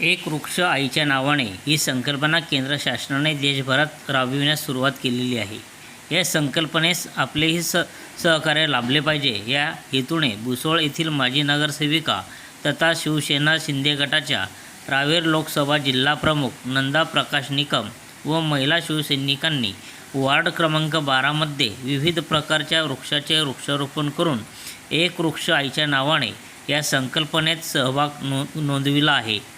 एक वृक्ष आईच्या नावाने ही संकल्पना केंद्र शासनाने देशभरात राबविण्यास सुरुवात केलेली आहे. या संकल्पनेस आपलेही स सहकार्य लाभले पाहिजे. या हेतूने भुसोळ येथील माजी नगरसेविका तथा शिवसेना शिंदे गटाच्या रावेर लोकसभा जिल्हा प्रमुख नंदा प्रकाश निकम व महिला शिवसैनिकांनी वार्ड क्रमांक बारामध्ये विविध प्रकारच्या वृक्षाचे वृक्षारोपण करून एक वृक्ष आईच्या नावाने या संकल्पनेत सहभाग नो नोंदविला आहे.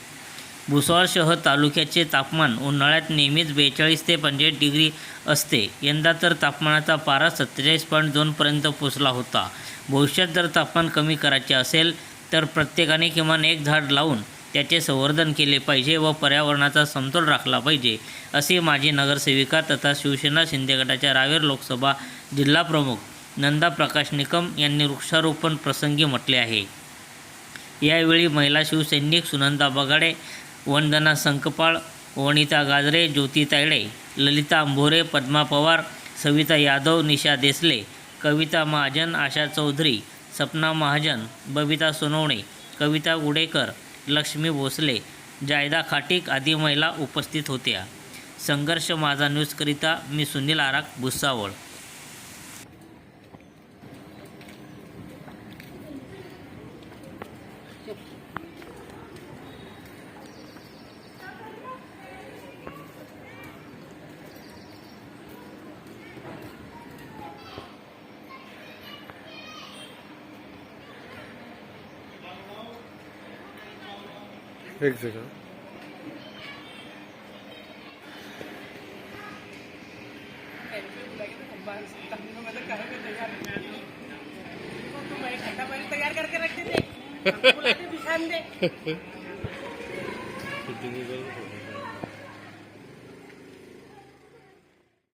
भुसावळ शहर तालुक्याचे तापमान उन्हाळ्यात नेहमीच बेचाळीस ते पंचेचाळीस डिग्री असते. यंदा तर तापमानाचा पारा सत्तेचाळीस पॉईंट दोनपर्यंत पोचला होता. भविष्यात जर तापमान कमी करायचे असेल तर प्रत्येकाने किमान एक झाड लावून त्याचे संवर्धन केले पाहिजे व पर्यावरणाचा समतोल राखला पाहिजे असे माजी नगरसेविका तथा शिवसेना शिंदे गटाच्या रावेर लोकसभा जिल्हा प्रमुख नंदा प्रकाश निकम यांनी वृक्षारोपण प्रसंगी म्हटले आहे. यावेळी महिला शिवसैनिक सुनंदा बगाडे वंदना संकपाळ वनिता गाजरे ज्योती तायडे ललिता अंभोरे पद्मा पवार सविता यादव निशा देसले कविता महाजन आशा चौधरी सपना महाजन बबिता सोनवणे कविता गुडेकर लक्ष्मी भोसले जायदा खाटीक आदी महिला उपस्थित होत्या. संघर्ष माझा न्यूजकरिता मी सुनील आराक भुसावळ. एक सेकंड तैयार करके